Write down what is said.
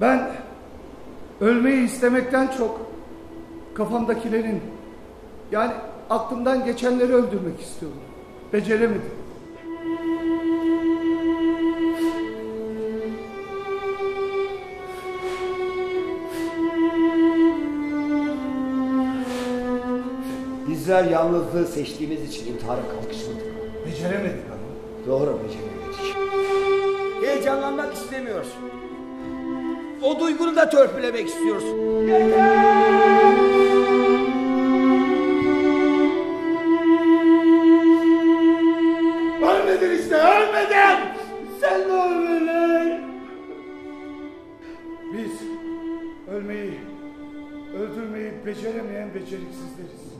Ben ölmeyi istemekten çok kafamdakilerin yani aklımdan geçenleri öldürmek istiyorum. Beceremedim. Bizler yalnızlığı seçtiğimiz için intihara kalkışmadık. Beceremedik ama. Doğru beceremedik. Heyecanlanmak istemiyoruz. O duygunu da törpülemek istiyoruz. Ölmedin işte ölmedin. Sen de ölmedin. Biz ölmeyi, öldürmeyi beceremeyen beceriksizleriz.